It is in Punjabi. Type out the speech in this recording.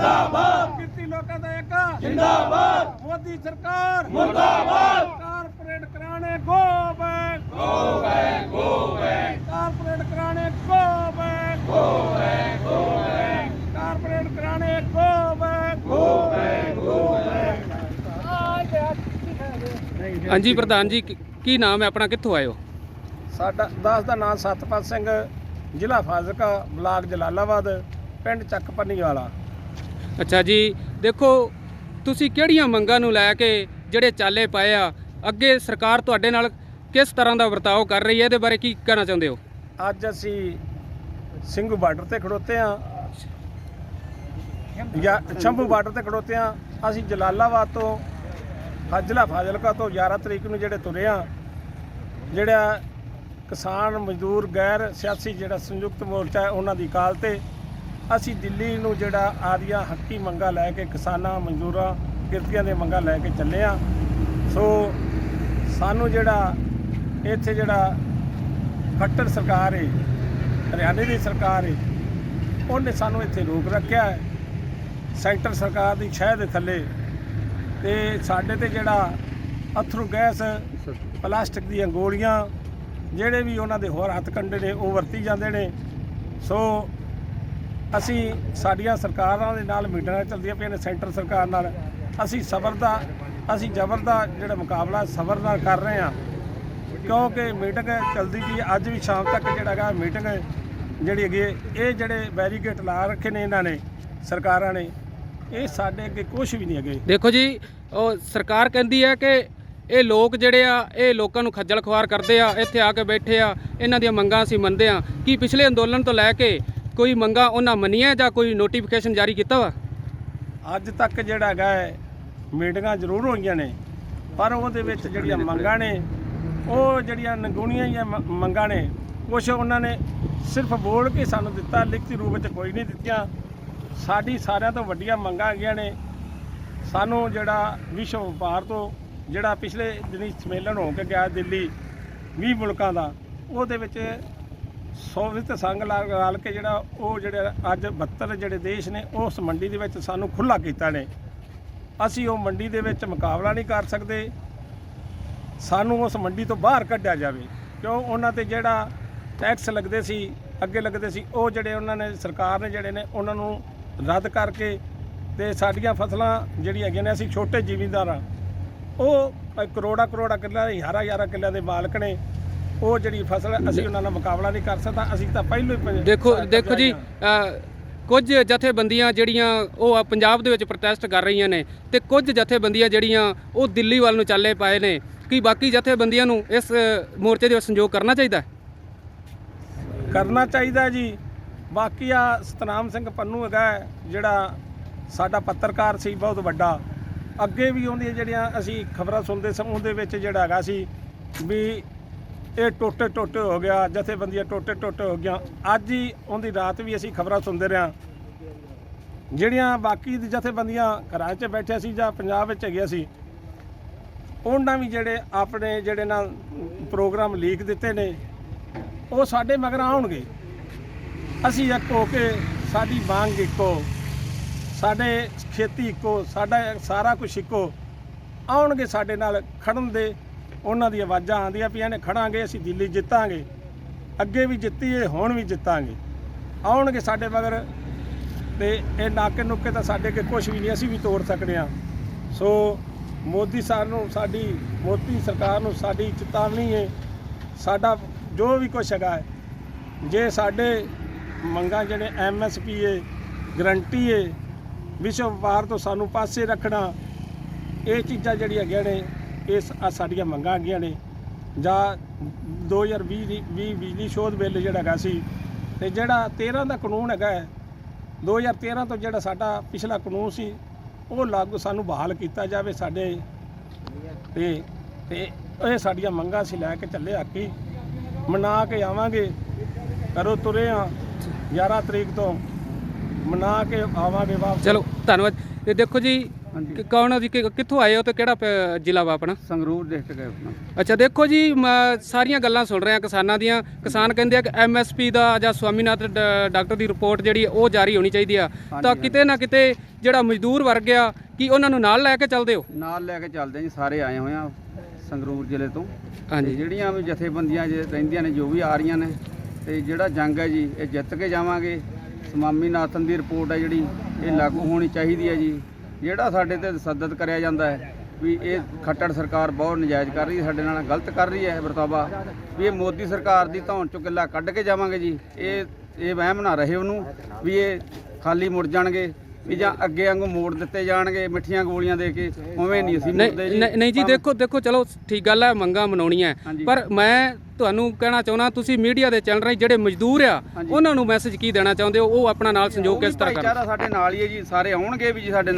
ਜਿੰਦਾਬਾਦ। ਕਿਰਤੀ ਲੋਕਾਂ ਦਾ ਇੱਕ। ਜਿੰਦਾਬਾਦ। ਮੋਦੀ ਸਰਕਾਰ। ਮੁਰਦਾਬਾਦ। Corporate ਕਰਾਣੇ go back. Go back go back. Corporate ਕਰਾਣੇ go back. Go back go back. Corporate ਕਰਾਣੇ go back. Go back go back. ਹਾਂਜੀ ਪ੍ਰਧਾਨ ਜੀ ਕੀ- ਨਾਮ ਹੈ? ਆਪਣਾ ਕਿੱਥੋਂ ਆਏ ਹੋ? ਸਾਡਾ ਦਾਸ ਦਾ ਨਾਮ ਸਤਪਾਲ ਸਿੰਘ ਜ਼ਿਲ੍ਹਾ ਫਾਜ਼ਿਲਕਾ ਬਲਾਕ ਜਲਾਲਾਬਾਦ ਪਿੰਡ ਚੱਕ ਪੰਨੀ ਵਾਲਾ। ਅੱਛਾ ਜੀ, ਦੇਖੋ, ਤੁਸੀਂ ਕਿਹੜੀਆਂ ਮੰਗਾਂ ਨੂੰ ਲੈ ਕੇ ਜਿਹੜੇ ਚਾਲੇ ਪਾਏ ਆ? ਅੱਗੇ ਸਰਕਾਰ ਤੁਹਾਡੇ ਨਾਲ ਕਿਸ ਤਰ੍ਹਾਂ ਦਾ ਵਰਤਾਓ ਕਰ ਰਹੀ ਹੈ? ਇਹਦੇ ਬਾਰੇ ਕੀ ਕਹਿਣਾ ਚਾਹੁੰਦੇ ਹੋ? ਅੱਜ ਅਸੀਂ ਸਿੰਘੂ ਬਾਰਡਰ ਤੇ ਖੜੋਤੇ ਆ ਜਾਂ ਸ਼ੰਭੂ ਬਾਰਡਰ ਤੇ ਖੜੋਤੇ ਆ ਅਸੀਂ ਜਲਾਲਾਬਾਦ ਤੋਂ, ਫਾਜਲਾ ਜ਼ਿਲ੍ਹਾ ਫਾਜ਼ਿਲਕਾ ਤੋਂ 11 ਤਰੀਕ ਨੂੰ ਜਿਹੜੇ ਤੁਰੇ ਆ ਜਿਹੜਾ ਕਿਸਾਨ ਮਜ਼ਦੂਰ ਗੈਰ ਸਿਆਸੀ ਜਿਹੜਾ ਸੰਯੁਕਤ ਮੋਰਚਾ ਹੈ, ਉਹਨਾਂ ਦੀ ਕਾਲ ਤੇ ਅਸੀਂ ਦਿੱਲੀ ਨੂੰ ਜਿਹੜਾ ਆਦੀਆਂ ਹੱਕੀ ਮੰਗਾਂ ਲੈ ਕੇ, ਕਿਸਾਨਾਂ, ਮਜ਼ਦੂਰਾਂ, ਕਿਰਤੀਆਂ ਦੇ ਮੰਗਾਂ ਲੈ ਕੇ ਚੱਲੇ ਆ ਸੋ ਸਾਨੂੰ ਜਿਹੜਾ ਇੱਥੇ ਜਿਹੜਾ ਖੱਟਰ ਸਰਕਾਰ ਹੈ ਹਰਿਆਣੇ ਦੀ ਸਰਕਾਰ ਹੈ ਉਹਨੇ ਸਾਨੂੰ ਇੱਥੇ ਰੋਕ ਰੱਖਿਆ ਹੈ। ਸੈਂਟਰ ਸਰਕਾਰ ਦੀ ਛਹਿ ਦੇ ਥੱਲੇ ਤੇ ਸਾਡੇ ਤੇ ਜਿਹੜਾ ਅਥਰੂ ਗੈਸ, ਪਲਾਸਟਿਕ ਦੀਆਂ ਗੋਲੀਆਂ, ਜਿਹੜੇ ਵੀ ਉਹਨਾਂ ਦੇ ਹੋਰ ਹੱਥ ਕੰਡੇ ਨੇ, ਉਹ ਵਰਤੀ ਜਾਂਦੇ ਨੇ। ਸੋ ਅਸੀਂ ਸਾਡੀਆਂ ਸਰਕਾਰਾਂ ਦੇ ਨਾਲ ਮੀਟਿੰਗਾਂ ਚੱਲਦੀਆਂ ਪਈਆਂ ਨੇ ਸੈਂਟਰ ਸਰਕਾਰ ਨਾਲ। ਅਸੀਂ ਸਬਰ ਦਾ ਅਸੀਂ ਜ਼ਬਰ ਦਾ ਜਿਹੜਾ ਮੁਕਾਬਲਾ ਸਬਰ ਨਾਲ ਕਰ ਰਹੇ ਹਾਂ। ਕਿਉਂਕਿ ਮੀਟਿੰਗ ਚੱਲਦੀ ਪਈ ਅੱਜ ਵੀ ਸ਼ਾਮ ਤੱਕ ਜਿਹੜਾ ਹੈਗਾ ਮੀਟਿੰਗ ਜਿਹੜੀ ਹੈਗੀ ਹੈ, ਇਹ ਜਿਹੜੇ ਬੈਰੀਗੇਟ ਲਾ ਰੱਖੇ ਨੇ ਇਹਨਾਂ ਨੇ ਸਰਕਾਰਾਂ ਨੇ ਇਹ ਸਾਡੇ ਅੱਗੇ ਕੁਝ ਵੀ ਨਹੀਂ ਹੈਗੇ। ਦੇਖੋ ਜੀ ਉਹ ਸਰਕਾਰ ਕਹਿੰਦੀ ਹੈ ਕਿ ਇਹ ਲੋਕ ਜਿਹੜੇ ਆ ਇਹ ਲੋਕਾਂ ਨੂੰ ਖੱਜਲ ਖੁਆਰ ਕਰਦੇ ਆ ਇੱਥੇ ਆ ਕੇ ਬੈਠੇ ਆ ਇਹਨਾਂ ਦੀਆਂ ਮੰਗਾਂ ਅਸੀਂ ਮੰਨਦੇ ਆ ਕਿ ਪਿਛਲੇ ਅੰਦੋਲਨ ਤੋਂ ਲੈ ਕੇ ਕੋਈ ਮੰਗਾਂ ਉਹਨਾਂ ਮੰਨੀਆਂ ਜਾਂ ਕੋਈ ਨੋਟੀਫਿਕੇਸ਼ਨ ਜਾਰੀ ਕੀਤਾ ਵਾ? ਅੱਜ ਤੱਕ ਜਿਹੜਾ ਹੈਗਾ ਹੈ, ਮੀਟਿੰਗਾਂ ਜ਼ਰੂਰ ਹੋਈਆਂ ਨੇ ਪਰ ਉਹਦੇ ਵਿੱਚ ਜਿਹੜੀਆਂ ਮੰਗਾਂ ਨੇ ਉਹ ਜਿਹੜੀਆਂ ਨਗੂਣੀਆਂ ਹੀ ਮੰਗਾਂ ਨੇ ਕੁਛ ਉਹਨਾਂ ਨੇ ਸਿਰਫ ਬੋਲ ਕੇ ਸਾਨੂੰ ਦਿੱਤਾ ਲਿਖਤੀ ਰੂਪ ਵਿੱਚ ਕੋਈ ਨਹੀਂ ਦਿੱਤੀਆਂ। ਸਾਡੀ ਸਾਰਿਆਂ ਤੋਂ ਵੱਡੀਆਂ ਮੰਗਾਂ ਹੈਗੀਆਂ ਨੇ। ਸਾਨੂੰ ਜਿਹੜਾ ਵਿਸ਼ਵ ਵਪਾਰ ਤੋਂ ਜਿਹੜਾ ਪਿਛਲੇ ਦਿਨੀ ਸੰਮੇਲਨ ਹੋ ਕੇ ਗਿਆ ਦਿੱਲੀ 20 ਮੁਲਕਾਂ ਦਾ ਉਹਦੇ ਵਿੱਚ ਸੋਵੀਅਤ ਸੰਘ ਲਾ- ਰਲ ਕੇ ਜਿਹੜਾ ਉਹ ਜਿਹੜੇ ਅੱਜ 72 ਜਿਹੜੇ ਦੇਸ਼ ਨੇ, ਉਸ ਮੰਡੀ ਦੇ ਵਿੱਚ ਸਾਨੂੰ ਖੁੱਲਾ ਕੀਤਾ ਨੇ। ਅਸੀਂ ਉਹ ਮੰਡੀ ਦੇ ਵਿੱਚ ਮੁਕਾਬਲਾ ਨਹੀਂ ਕਰ ਸਕਦੇ। ਸਾਨੂੰ ਉਸ ਮੰਡੀ ਤੋਂ ਬਾਹਰ ਕੱਢਿਆ ਜਾਵੇ। ਕਿਉਂ? ਉਹਨਾਂ ਤੇ ਜਿਹੜਾ ਟੈਕਸ ਲੱਗਦੇ ਸੀ, ਅੱਗੇ ਲੱਗਦੇ ਸੀ, ਉਹ ਜਿਹੜੇ ਉਹਨਾਂ ਨੇ, ਸਰਕਾਰ ਨੇ ਜਿਹੜੇ ਨੇ, ਉਹਨਾਂ ਨੂੰ ਰੱਦ ਕਰਕੇ ਤੇ ਸਾਡੀਆਂ ਫਸਲਾਂ ਜਿਹੜੀਆਂ ਹੈਗੀਆਂ ਨੇ, ਅਸੀਂ ਛੋਟੇ ਜ਼ਿਮੀਂਦਾਰ ਹਾਂ ਉਹ ਕਰੋੜਾ ਕਰੋੜਾ ਕਿੱਲਾ ਹਜ਼ਾਰਾਂ ਹਜ਼ਾਰਾਂ ਕਿੱਲਿਆਂ ਦੇ ਮਾਲਕ ਨੇ। ਉਹ ਜਿਹੜੀ ਫਸਲ ਅਸੀਂ ਉਹਨਾਂ ਨਾਲ ਮੁਕਾਬਲਾ ਨਹੀਂ ਕਰ ਸਕਦਾ ਅਸੀਂ ਤਾਂ ਪਹਿਲਾਂ ਹੀ ਦੇਖੋ ਦੇਖੋ ਜੀ ਕੁਝ ਜਥੇਬੰਦੀਆਂ ਜਿਹੜੀਆਂ ਉਹ ਪੰਜਾਬ ਦੇ ਵਿੱਚ ਪ੍ਰੋਟੈਸਟ ਕਰ ਰਹੀਆਂ ਨੇ ਤੇ ਕੁਝ ਜਥੇਬੰਦੀਆਂ ਜਿਹੜੀਆਂ ਉਹ ਦਿੱਲੀ ਵੱਲ ਨੂੰ ਚੱਲੇ ਪਏ ਨੇ। ਕੀ ਬਾਕੀ ਜਥੇਬੰਦੀਆਂ ਨੂੰ ਇਸ ਮੋਰਚੇ ਦੇ ਵਿੱਚ ਸੰਯੋਗ ਕਰਨਾ ਚਾਹੀਦਾ? ਕਰਨਾ ਚਾਹੀਦਾ ਜੀ। ਬਾਕੀ ਆ ਸਤਨਾਮ ਸਿੰਘ ਪੰਨੂ ਹੈਗਾ ਜਿਹੜਾ ਸਾਡਾ ਪੱਤਰਕਾਰ ਸੀ ਬਹੁਤ ਵੱਡਾ। ਅੱਗੇ ਵੀ ਉਹਦੀਆਂ ਜਿਹੜੀਆਂ ਅਸੀਂ ਖਬਰਾਂ ਸੁਣਦੇ ਸਾਂ ਉਹਦੇ ਵਿੱਚ ਜਿਹੜਾ ਹੈਗਾ ਸੀ ਵੀ ਇਹ ਟੋਟੇ ਟੋਟੇ ਹੋ ਗਿਆ, ਜਥੇਬੰਦੀਆਂ ਟੋਟੇ ਟੋਟੇ ਹੋ ਗਿਆ ਅੱਜ ਹੀ ਉਹਦੀ ਰਾਤ ਵੀ ਅਸੀਂ ਖਬਰਾਂ ਸੁਣਦੇ ਰਿਹਾ ਜਿਹੜੀਆਂ ਬਾਕੀ ਦੀ ਜਥੇਬੰਦੀਆਂ ਘਰਾਂ 'ਚ ਬੈਠੇ ਸੀ ਜਾਂ ਪੰਜਾਬ ਵਿੱਚ ਹੈਗੀਆਂ ਸੀ, ਉਹਨਾਂ ਵੀ ਜਿਹੜੇ ਆਪਣੇ ਜਿਹੜੇ ਨਾਲ ਪ੍ਰੋਗਰਾਮ ਲੀਕ ਦਿੱਤੇ ਨੇ, ਉਹ ਸਾਡੇ ਮਗਰ ਆਉਣਗੇ। ਅਸੀਂ ਇੱਕ ਹੋ ਕੇ ਸਾਡੀ ਮੰਗ ਇੱਕੋ, ਸਾਡੇ ਖੇਤੀ ਇੱਕੋ, ਸਾਡਾ ਸਾਰਾ ਕੁਝ ਇੱਕੋ, ਆਉਣਗੇ ਸਾਡੇ ਨਾਲ ਖੜਨ ਦੇ ਉਹਨਾਂ ਦੀ ਆਵਾਜ਼ਾਂ ਆਉਂਦੀਆਂ ਵੀ ਇਹਨੇ ਖੜਾਂਗੇ, ਅਸੀਂ ਦਿੱਲੀ ਜਿੱਤਾਂਗੇ। ਅੱਗੇ ਵੀ ਜਿੱਤੀਏ, ਹੁਣ ਵੀ ਜਿੱਤਾਂਗੇ। ਆਉਣਗੇ ਸਾਡੇ ਮਗਰ ਤੇ ਇਹ ਨਾਕੇ ਨੁਕੇ ਤਾਂ ਸਾਡੇ ਕੇ ਕੁਝ ਵੀ ਨਹੀਂ, ਅਸੀਂ ਵੀ ਤੋੜ ਸਕਦੇ ਹਾਂ। ਸੋ ਮੋਦੀ ਸਰ ਨੂੰ, ਸਾਡੀ ਮੋਦੀ ਸਰਕਾਰ ਨੂੰ ਸਾਡੀ ਚੇਤਾਵਨੀ ਹੈ। ਸਾਡਾ ਜੋ ਵੀ ਕੁਛ ਹੈਗਾ ਹੈ, ਜੇ ਸਾਡੇ ਮੰਗਾਂ ਜਿਹੜੇ ਐਮਐਸਪੀ ਏ ਗਰੰਟੀ ਏ ਵਿਸ਼ਵ ਵਪਾਰ ਤੋਂ ਸਾਨੂੰ ਪਾਸੇ ਰੱਖਣਾ, ਇਹ ਚੀਜ਼ਾਂ ਜਿਹੜੀਆਂ ਹੈਗੀਆਂ ਨੇ ਇਹ ਸ- ਸਾਡੀਆਂ ਮੰਗਾਂ ਹੈਗੀਆਂ ਨੇ। ਜਾਂ 2020 ਦੀ 20 ਬਿਜਲੀ ਸ਼ੋਧ ਬਿੱਲ ਜਿਹੜਾ ਹੈਗਾ ਸੀ, ਤੇ ਜਿਹੜਾ 13 ਦਾ ਕਾਨੂੰਨ ਹੈਗਾ ਹੈ 2013 ਤੋਂ ਜਿਹੜਾ ਸਾਡਾ ਪਿਛਲਾ ਕਾਨੂੰਨ ਸੀ, ਉਹ ਲਾਗੂ ਸਾਨੂੰ ਬਹਾਲ ਕੀਤਾ ਜਾਵੇ ਸਾਡੇ। ਤੇ ਤੇ ਇਹ ਸਾਡੀਆਂ ਮੰਗਾਂ ਅਸੀਂ ਲੈ ਕੇ ਚੱਲੇ ਹਾਕੀ ਮਨਾ ਕੇ ਆਵਾਂਗੇ ਕਰੋ ਤੁਰੇ ਆ 11 ਤਰੀਕ ਤੋਂ। ਮਨਾ ਕੇ ਆਵਾਂਗੇ ਵਾਪਸ। ਚਲੋ, ਧੰਨਵਾਦ। ਤੇ ਦੇਖੋ ਜੀ ਹਾਂਜੀ। ਕਿ- ਕੌਣ ਆ ਜੀ? ਕਿ- ਕਿੱਥੋਂ ਆਏ ਹੋ ਤੇ ਕਿਹੜਾ ਪ- ਜ਼ਿਲ੍ਹਾ ਵਾ ਆਪਣਾ? ਸੰਗਰੂਰ ਡਿਸਟ੍ਰਿਕਟ ਹੈ ਆਪਣਾ। ਅੱਛਾ ਦੇਖੋ ਜੀ ਮ- ਸਾਰੀਆਂ ਗੱਲਾਂ ਸੁਣ ਰਹੇ ਆ ਕਿਸਾਨਾਂ ਦੀਆਂ। ਕਿਸਾਨ ਕਹਿੰਦੇ ਆ ਕਿ ਐਮਐਸਪੀ ਦਾ ਜਾਂ ਸਵਾਮੀਨਾਥਨ ਡ- ਡਾਕਟਰ ਦੀ ਰਿਪੋਰਟ ਜਿਹੜੀ ਹੈ ਉਹ ਜਾਰੀ ਹੋਣੀ ਚਾਹੀਦੀ ਆ। ਤਾਂ ਕਿਤੇ ਨਾ ਕਿਤੇ ਜਿਹੜਾ ਮਜ਼ਦੂਰ ਵਰਗ ਆ ਕੀ ਉਹਨਾਂ ਨੂੰ ਨਾਲ ਲੈ ਕੇ ਚੱਲਦੇ ਹੋ? ਨਾਲ ਲੈ ਕੇ ਚੱਲਦੇ ਹਾਂ ਜੀ ਸਾਰੇ ਆਏ ਹੋਏ ਆ ਸੰਗਰੂਰ ਜ਼ਿਲ੍ਹੇ ਤੋਂ। ਤੇ ਹਾਂਜੀ। ਜਿਹੜੀਆਂ ਵੀ ਜਥੇਬੰਦੀਆਂ ਜੇ ਰਹਿੰਦੀਆਂ ਨੇ ਜੋ ਵੀ ਆ ਰਹੀਆਂ ਨੇ ਤੇ ਜਿਹੜਾ ਜੰਗ ਹੈ ਜੀ ਇਹ ਜਿੱਤ ਕੇ ਜਾਵਾਂਗੇ। ਸਵਾਮੀਨਾਥਨ ਦੀ ਰਿਪੋਰਟ ਹੈ ਜਿਹੜੀ ਇਹ ਲਾਗੂ ਹੋਣੀ ਚਾਹੀਦੀ ਹੈ ਜੀ। ਜਿਹੜਾ ਸਾਡੇ ਤੇ ਤਸੱਦਦ ਕਰਿਆ ਜਾਂਦਾ ਹੈ ਵੀ ਇਹ ਖੱਟੜ ਸਰਕਾਰ ਬਹੁਤ ਨਜਾਇਜ਼ ਕਰ ਰਹੀ ਹੈ ਸਾਡੇ ਨਾਲ ਗਲਤ ਕਰ ਰਹੀ ਹੈ ਵਰਤਾਵਾ ਵੀ ਇਹ ਮੋਦੀ ਸਰਕਾਰ ਦੀ ਧੌਣ ਚੋਂ ਕਿੱਲਾ ਕੱਢ ਕੇ ਜਾਵਾਂਗੇ ਜੀ ਇਹ ਇਹ ਵਹਿਮ ਨਾ ਰਹੇ ਉਹਨੂੰ ਵੀ ਇਹ ਖਾਲੀ ਮੁੜ ਜਾਣਗੇ ਵੀ ਜਾਂ ਅੱਗੇ ਵਾਂਗੂ ਮੋੜ ਦਿੱਤੇ ਜਾਣਗੇ ਮਿੱਠੀਆਂ ਗੋਲੀਆਂ ਦੇ ਕੇ ਉਵੇਂ ਨਹੀਂ ਅਸੀਂ ਮੁੜਦੇ ਨਹੀਂ ਨਹੀਂ- ਜੀ ਦੇਖੋ ਦੇਖੋ ਚਲੋ ਠੀਕ ਗੱਲ ਹੈ ਮੰਗਾਂ ਮਨਾਉਣੀਆਂ। ਪਰ ਮੈਂ ਤੁਹਾਨੂੰ ਕਹਿਣਾ ਚਾਹੁੰਦਾ ਤੁਸੀਂ ਮੀਡੀਆ ਦੇ ਚੱਲ ਰਹੇ ਜਿਹੜੇ ਮਜ਼ਦੂਰ ਆ। ਉਹਨਾਂ ਨੂੰ ਮੈਸੇਜ ਕੀ ਦੇਣਾ ਚਾਹੁੰਦੇ ਹੋ? ਉਹ ਆਪਣਾ ਨਾਲ ਸੰਯੋਗ ਕਿਸ ਤਰ੍ਹਾਂ ਕਰਨ ਸਾਡੇ ਨਾਲ ਹੀ ਹੈ ਜੀ ਸਾਰੇ ਆਉਣਗੇ ਵੀ ਜੀ ਸਾਡੇ